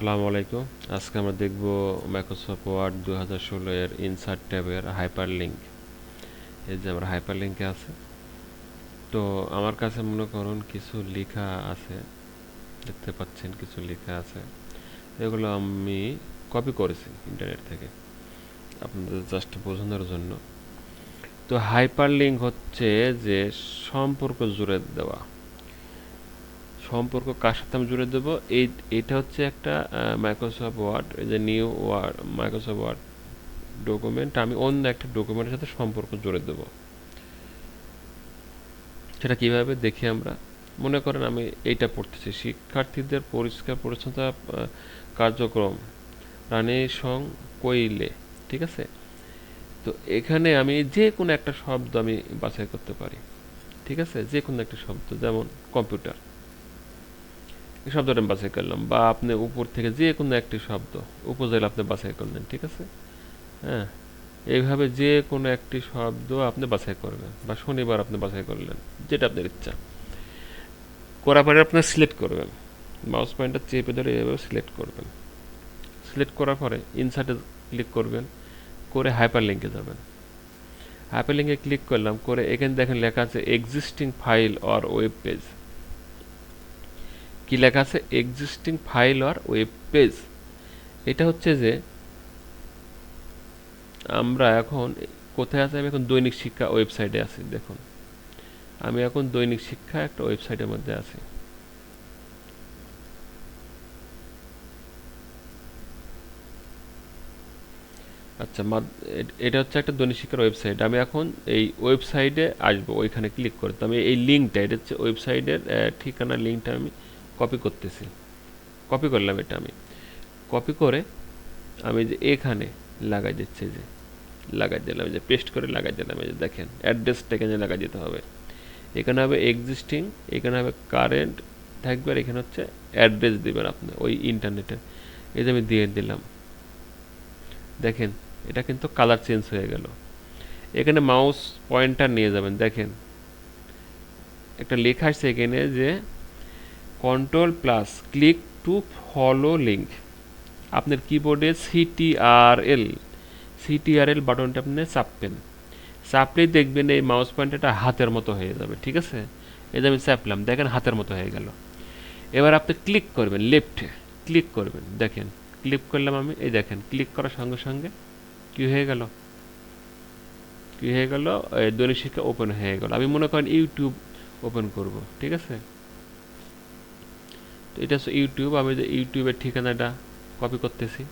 আসসালামু আলাইকুম। আজকে আমরা দেখব মাইক্রোসফট ওয়ার্ড দু হাজার ষোলো এর ইনসার্ট ট্যাবের হাইপার লিঙ্ক এই যে আমার হাইপার লিঙ্কে আছে। তো আমার কাছে মনে করুন কিছু লেখা আছে। দেখতে পাচ্ছেন কিছু লেখা আছে। এগুলো আমি কপি করেছি ইন্টারনেট থেকে। আপনাদের জাস্ট বোঝানোর জন্য। তো হাইপার লিঙ্ক হচ্ছে যে সম্পর্ক জুড়ে দেওয়া। সম্পর্ক কার সাথে আমি জুড়ে দেবো? এই, এটা হচ্ছে একটা মাইক্রোসফট ওয়ার্ড এই যে new Word Microsoft Word document আমি অন্য একটা ডকুমেন্টের সাথে সম্পর্ক জুড়ে দেবো। সেটা কীভাবে দেখি আমরা? মনে করেন আমি এইটা পড়তেছি, শিক্ষার্থীদের পরিষ্কার পরিচ্ছন্নতা কার্যক্রম প্রাণী সং কইলে, ঠিক আছে? তো এখানে আমি যে কোনো একটা শব্দ আমি বাছাই করতে পারি, ঠিক আছে? যে কোনো একটা শব্দ, যেমন কম্পিউটার। শব্দটা বাছাই করলাম। বা আপনি উপর থেকে যে কোনো একটি শব্দ উপজেলা আপনি বাছাই করলেন, ঠিক আছে? হ্যাঁ এইভাবে যে কোনো একটি শব্দ আপনি বাছাই করবেন বা শনিবার আপনি বাছাই করলেন, যেটা আপনার ইচ্ছা। করার পরে আপনি সিলেক্ট করবেন। মাউস পয়েন্টটা চেপে ধরে এভাবে সিলেক্ট করবেন। সিলেক্ট করার পরে ইনসার্টে ক্লিক করবেন, করে হাইপার লিঙ্কে যাবেন। হাইপার লিঙ্কে ক্লিক করলাম, করে এখানে দেখেন লেখা আছে existing file or web page কি লেখা আছে? Existing file or web page এটা হচ্ছে যে, আমরা এখন কোথায় আছি? আমি এখন দৈনিক শিক্ষা ওয়েবসাইটে আছি, দেখুন। আমি এখন দৈনিক শিক্ষা একটা ওয়েবসাইটের মধ্যে আছি। আচ্ছা এটা হচ্ছে একটা দৈনিক শিক্ষার ওয়েবসাইট আমি এখন এই ওয়েবসাইটে আসব, ওইখানে ক্লিক করে। তো আমি এই লিঙ্কটা এটা হচ্ছে ওয়েবসাইটের ঠিকানা লিঙ্কটা আমি কপি করতেছি। কপি করলাম এটা আমি। কপি করে আমি যে এখানে লাগাই দিচ্ছি যে, লাগাই দিলাম যে পেস্ট করে লাগাই দিলাম যে দেখেন অ্যাড্রেসটা এখানে লাগাই দিতে হবে। এখানে হবে এক্সিস্টিং এখানে হবে কারেন্ট থাকবে আর এখানে হচ্ছে অ্যাড্রেস দিবেন আপনি ওই ইন্টারনেটে এই যে আমি দিয়ে দিলাম। দেখেন, এটা কিন্তু কালার চেঞ্জ হয়ে গেল। এখানে মাউস পয়েন্টার নিয়ে যাবেন, দেখেন। একটা লেখা আসছে এখানে যে control plus click to follow link আপনার কিবোর্ডে সিটিআরএল সিটিআরএল বাটনটা আপনি চাপবেন। চাপলেই দেখবেন এই মাউস পয়েন্টারটা হাতের মতো হয়ে যাবে, ঠিক আছে? এই যে আমি চাপলাম, দেখেন হাতের মতো হয়ে গেল। এবার আপনি ক্লিক করবেন লেফটে ক্লিক করবেন। দেখেন ক্লিক করলাম আমি, এই দেখেন ক্লিক করার সঙ্গে সঙ্গে কি হয়ে গেল? কি হয়ে গেল? দৈনিক শিক্ষা ওপেন হয়ে গেল। আমি মনে করেন ইউটিউব ওপেন করব, ঠিক আছে? এটা হচ্ছে ইউটিউব আমি যে ইউটিউবের ঠিকানাটা কপি করতেছি।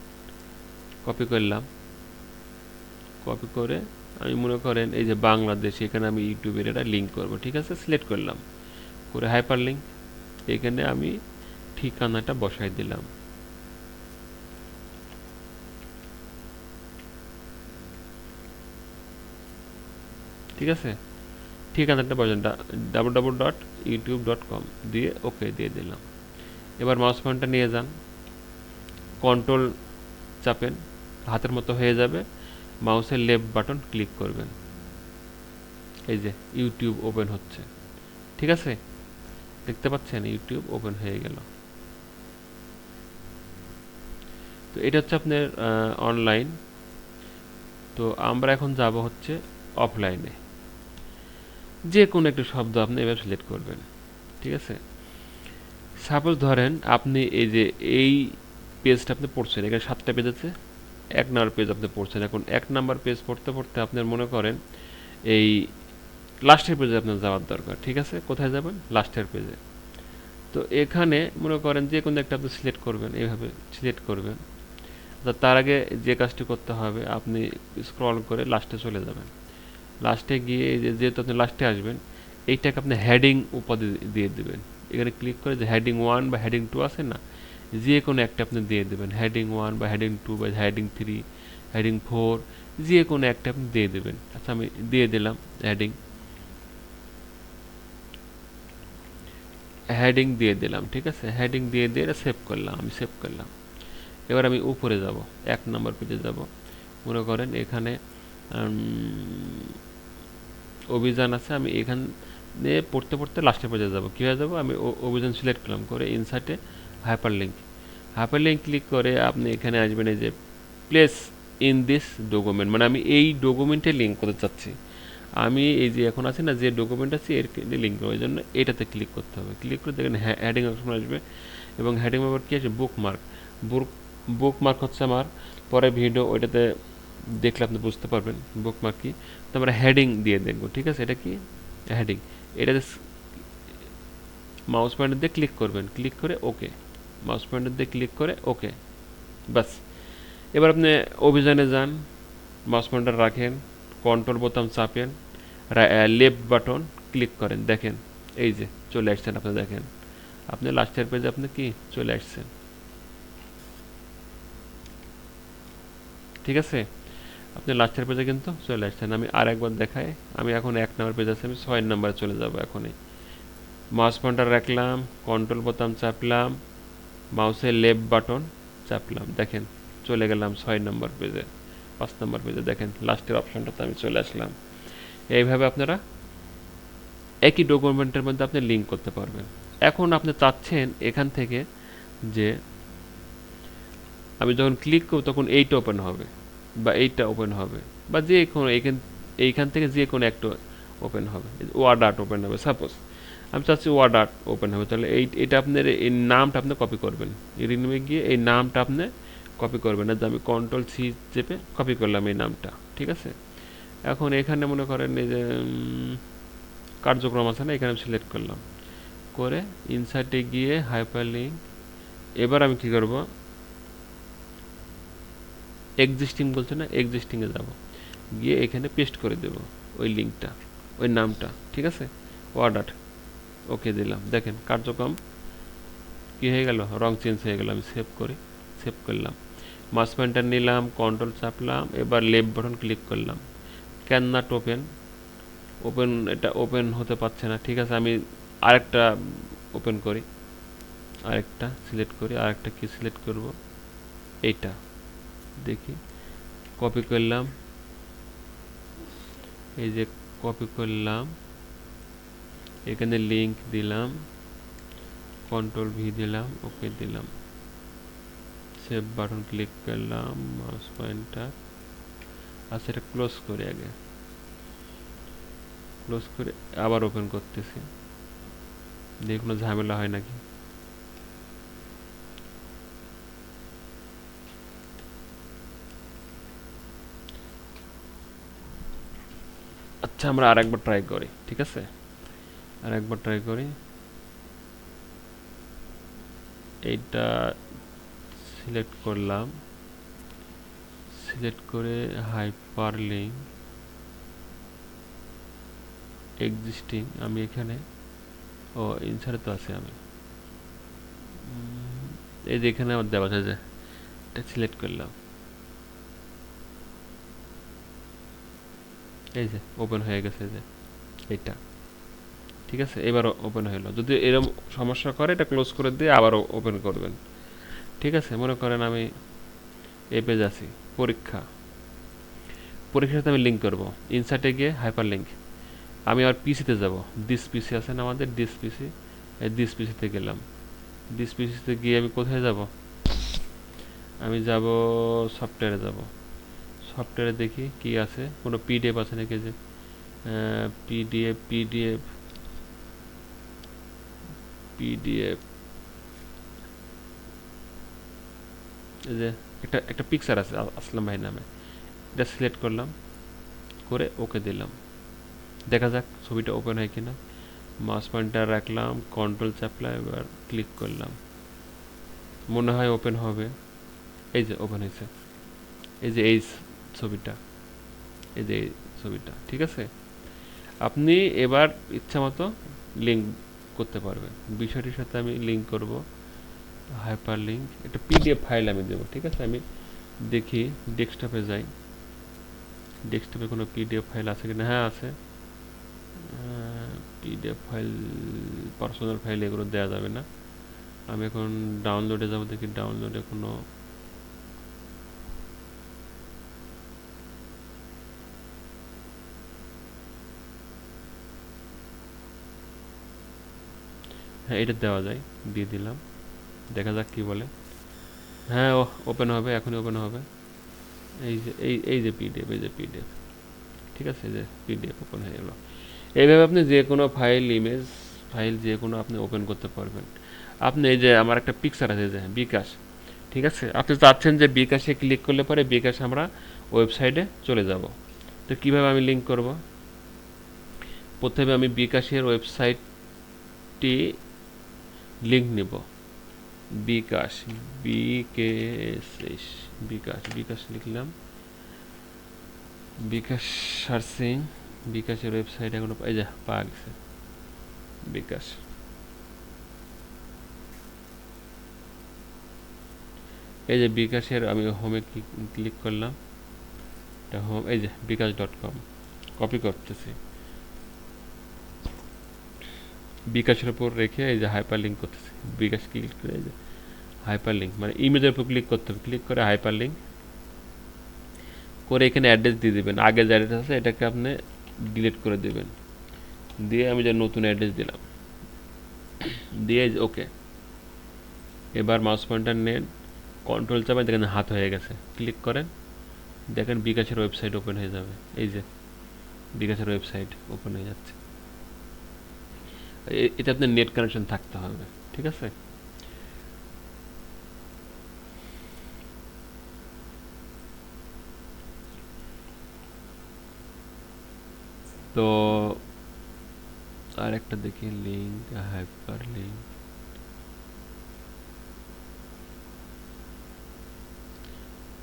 কপি করলাম। কপি করে আমি মনে করেন এই যে বাংলাদেশ এখানে আমি ইউটিউবের এটা লিঙ্ক করব, ঠিক আছে? সিলেক্ট করলাম। করে হাইপার লিঙ্ক এখানে আমি ঠিকানাটা বসাই দিলাম। ঠিক আছে? ঠিকানাটা বসান double double dot YouTube dot com দিয়ে ওকে দিয়ে দিলাম। এবার মাউস পয়েন্টটা নিয়ে যান। কন্ট্রোল চাপেন, হাতের মতো হয়ে যাবে। মাউসের লেফট বাটন ক্লিক করবেন। এই যে ইউটিউব ওপেন হচ্ছে। ঠিক আছে? দেখতে পাচ্ছেন ইউটিউব ওপেন হয়ে গেল। তো এটা হচ্ছে আপনার অনলাইন তো আমরা এখন যাব হচ্ছে অফলাইনে যে কোনো একটা শব্দ আপনি এবার সিলেক্ট করবেন। ঠিক আছে? সাপোজ ধরেন আপনি এই যে এই পেজটা আপনি পড়ছেন, এখানে সাতটা পেজ আছে, এক নাম্বার পেজ আপনি পড়ছেন। এখন এক নাম্বার পেজ পড়তে পড়তে আপনার মনে করেন এই লাস্টের পেজে আপনার যাওয়ার দরকার, ঠিক আছে? কোথায় যাবেন? লাস্টের পেজে তো এখানে মনে করেন যে কোনো একটা আপনি সিলেক্ট করবেন, এইভাবে সিলেক্ট করবেন। তার আগে যে কাজটি করতে হবে, আপনি স্ক্রল করে লাস্টে চলে যাবেন। লাস্টে গিয়ে যেহেতু আপনি লাস্টে আসবেন, এইটাকে আপনি হেডিং উপাধি দিয়ে দিবেন। এখানে ক্লিক করে যে হেডিং ওয়ান বা হেডিং টু আছে না, যে কোনো একটা আপনি দিয়ে দেবেন। হেডিং ওয়ান বা হেডিং টু বা হেডিং থ্রি হেডিং ফোর যে কোনো একটা আপনি দিয়ে দেবেন। আচ্ছা আমি দিয়ে দিলাম হেডিং হেডিং দিয়ে দিলাম, ঠিক আছে? হেডিং দিয়ে দিয়ে এটা সেভ করলাম, আমি সেভ করলাম। এবার আমি উপরে যাব, এক নম্বর পেজে যাব। মনে করেন এখানে অভিযান আছে, আমি এখানে পড়তে পড়তে লাস্টের পেজে যাব। কীভাবে যাব? আমি অভিযান সিলেক্ট করলাম, করে ইনসার্টে hyperlink hyperlink click করে আপনি এখানে আসবেন এই যে প্লেস ইন দিস ডকুমেন্ট মানে আমি এই ডকুমেন্টে লিঙ্ক করতে চাচ্ছি। আমি এই যে এখন আছে না, যে ডকুমেন্ট আছে, এর লিঙ্ক এই জন্য এটাতে ক্লিক করতে হবে। ক্লিক করে দেখেন হ্যাডিং অপশন আসবে এবং হ্যাডিং ব্যাপার কী আছে? বুক মার্ক বুক বুক মার্ক হচ্ছে আমার, পরে ভিডিও ওইটাতে দেখলে আপনি বুঝতে পারবেন বুক মার্ক কি। তো আমরা হেডিং দিয়ে দেখব, ঠিক আছে? এটা কি? হেডিং এটাতে মাউস পয়েন্টার দিয়ে ক্লিক করবেন। ক্লিক করে ওকে মাউস পয়েন্টার দিয়ে ক্লিক করে ওকে বাস এবার আপনি অভিযানে যান। মাউস পয়েন্টার রাখেন। কন্ট্রোল বোতাম চাপেন। লেফট বাটন ক্লিক করেন। দেখেন, এই যে চলে আসছেন আপনি, দেখেন। আপনি লাস্টের পেজে আপনি কি? চলে আসছেন। ঠিক আছে? আপনি লাস্টের পেজে কিন্তু চলে আসছেন আমি আর একবার দেখাই। আমি এখন এক নম্বর পেজ আছে, আমি ছয় নম্বরে চলে যাব এখনই। মাউস পয়েন্টার রাখলাম কন্ট্রোল বোতাম চাপলাম মাউসের লেফট বাটন চাপলাম। দেখেন, চলে গেলাম ছয় নম্বর পেজে পাঁচ নম্বর পেজে দেখেন, লাস্টের অপশনটাতে আমি চলে আসলাম। এইভাবে আপনারা একই ডকুমেন্টের মধ্যে আপনি লিঙ্ক করতে পারবেন। এখন আপনি চাচ্ছেন এখান থেকে যে, আমি যখন ক্লিক করব, তখন এইটা ওপেন হবে। বা এইটা ওপেন হবে, বা যে কোনো এইখান এইখান থেকে যে কোনো একটা ওপেন হবে ওয়ার্ড আর্ট ওপেন হবে সাপোজ আমি চাচ্ছি ওয়ার্ড আর্ট ওপেন হবে, তাহলে এই, এটা আপনার এই নামটা আপনি কপি করবেন রিনিমে গিয়ে এই নামটা আপনি কপি করবেন, না যে আমি কন্ট্রোল সি চেপে কপি করলাম এই নামটা, ঠিক আছে? এখন এখানে মনে করেন এই যে কার্যক্রম আছে না, এখানে আমি সিলেক্ট করলাম, করে ইনসার্টে গিয়ে হাইপার লিঙ্ক এবার আমি কি করব? এক্সিস্টিং বলছে না এক্সিস্টিংয়ে যাব। গিয়ে এখানে পেস্ট করে দেব ওই লিঙ্কটা ওই নামটা, ঠিক আছে? অর্ডার ওকে দিলাম। দেখেন, কার্যক্রম কি হয়ে গেল? রং চেঞ্জ হয়ে গেল। আমি সেভ করি সেভ করলাম। মাস পয়েন্টার নিলাম কন্ট্রোল চাপলাম, এবার লেফট বাটন ক্লিক করলাম। ক্যান নট ওপেন ওপেন এটা ওপেন হতে পারছে না, ঠিক আছে? আমি আরেকটা ওপেন করি, আরেকটা সিলেক্ট করি, আরেকটা কি সিলেক্ট করব? এইটা। দেখি। কপি করলাম। এই যে কপি করলাম। এখানে লিংক দিলাম। কন্ট্রোল ভি দিলাম ওকে দিলাম। সেভ বাটন ক্লিক করলাম মাউস পয়েন্টার আর সেটা ক্লোজ করি আগে। ক্লোজ করে আবার ওপেন করতেছি। দেখি কোনো ঝামেলা হয় নাকি? আচ্ছা আমরা আরেকবার ট্রাই করি, ঠিক আছে? আরেকবার ট্রাই করি। এইটা সিলেক্ট করলাম। সিলেক্ট করে হাইপার লিঙ্ক এক্সিস্টিং আমি এখানে, ও ইনসারে তো আছে আমি। এই যে এখানে আমার দেওয়া আছে যে, এটা সিলেক্ট করলাম। এই যে ওপেন হয়ে গেছে যে, এইটা। ঠিক আছে? এবার ওপেন হলো যদি এরকম সমস্যা করে, এটা ক্লোজ করে দিয়ে আবার ওপেন করবেন। ঠিক আছে? মনে করেন আমি এ পেজ আছি। পরীক্ষা। পরীক্ষার সাথে আমি লিঙ্ক করব। ইনসার্টে গিয়ে হাইপার লিঙ্ক আমি আর পিসিতে যাব। ডিস পিসি আছে না আমাদের? ডিস পিসি এই ডিস পিসিতে গেলাম। ডিস পিসিতে গিয়ে আমি কোথায় যাব? আমি যাব সফটওয়্যারে যাব। সফটওয়্যারে দেখি কি আছে। কোনো পিডিএফ আছে নাকি যে পিডিএফ পিডিএফ পিডিএফ এই যে একটা একটা পিকচার আছে আসলাম ভাই নামে। এটা সিলেক্ট করলাম, করে ওকে দিলাম। দেখা যাক ছবিটা ওপেন হয় কিনা। মাউস পয়েন্টার রাখলাম কন্ট্রোল চাপলাম এবার ক্লিক করলাম। মনে হয় ওপেন হবে। এই যে ওপেন হয়েছে। এই যে এই ছবিটা, এই যে ছবিটা, ঠিক আছে? আপনি এবার ইচ্ছা মতো লিঙ্ক করতে পারবেন। বিষয়টির সাথে আমি লিঙ্ক করব হাইপার লিঙ্ক একটা পিডিএফ ফাইল আমি দেবো, ঠিক আছে? আমি দেখি ডেস্কটপে যাই। ডেস্কটপে কোনো পিডিএফ ফাইল আছে কিনা? হ্যাঁ আছে। পিডিএফ ফাইল পার্সোনাল ফাইল এগুলো দেওয়া যাবে না। আমি এখন ডাউনলোডে যাব, দেখি ডাউনলোডে কোনো হ্যাঁ এটা দেওয়া যায়, দিয়ে দিলাম। দেখা যাক কি বলে। হ্যাঁ ও ওপেন হবে, এখনই ওপেন হবে। এই যে, এই এই যে পিডিএফ এই যে পিডিএফ ঠিক আছে যে পিডিএফ ওপেন হয়ে গেল। এইভাবে আপনি যে কোনো ফাইল ইমেজ ফাইল যে কোনো আপনি ওপেন করতে পারবেন। আপনি এই যে আমার একটা পিকচার আছে যে বিকাশ। ঠিক আছে? আপনি চাচ্ছেন যে বিকাশে ক্লিক করলে পরে বিকাশ আমরা ওয়েবসাইটে চলে যাব। তো কীভাবে আমি লিঙ্ক করব? প্রথমে আমি বিকাশের ওয়েবসাইটটি লিঙ্ক নিব। বিকাশ বিকেএসএস বিকাশ বিকাশ লিখলাম। বিকাশ সার্চিং, বিকাশের ওয়েবসাইট এখনও এই যা, পাওয়া গেছে। বিকাশ। এই যে বিকাশের, আমি হোমে ক্লিক করলাম। এটা হোম এই যে, বিকাশ ডট কম কপি করতেছি। বিকাশের উপর রেখে এই যে হাইপার লিঙ্ক করতেছি, বিকাশ ক্লিক করে এই যে হাইপার লিঙ্ক মানে ইমেজের উপর ক্লিক করতে হবে ক্লিক করে হাইপার লিঙ্ক করে এখানে অ্যাড্রেস দিয়ে দেবেন। আগে যে অ্যাড্রেস আছে, এটাকে আপনি ডিলিট করে দেবেন। দিয়ে আমি যে নতুন অ্যাড্রেস দিলাম, দিয়ে ওকে এবার মাউস পয়েন্টার নেন কন্ট্রোল চাপেন দেখেন হাত হয়ে গেছে। ক্লিক করেন, দেখেন বিকাশের ওয়েবসাইট ওপেন হয়ে যাবে। এই যে বিকাশের ওয়েবসাইট ওপেন হয়ে যাচ্ছে। এটা আপনার নেট কানেকশন থাকতে হবে, ঠিক আছে? তো আর একটা দেখি link hyperlink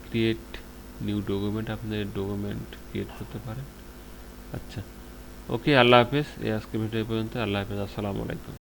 create new document আপনি ডকুমেন্ট ক্রিয়েট করতে পারেন। আচ্ছা। ওকে আল্লাহ হাফেজ এই আজকে ভিডিও পর্যন্ত. আল্লাহ হাফেজ আসসালামু আলাইকুম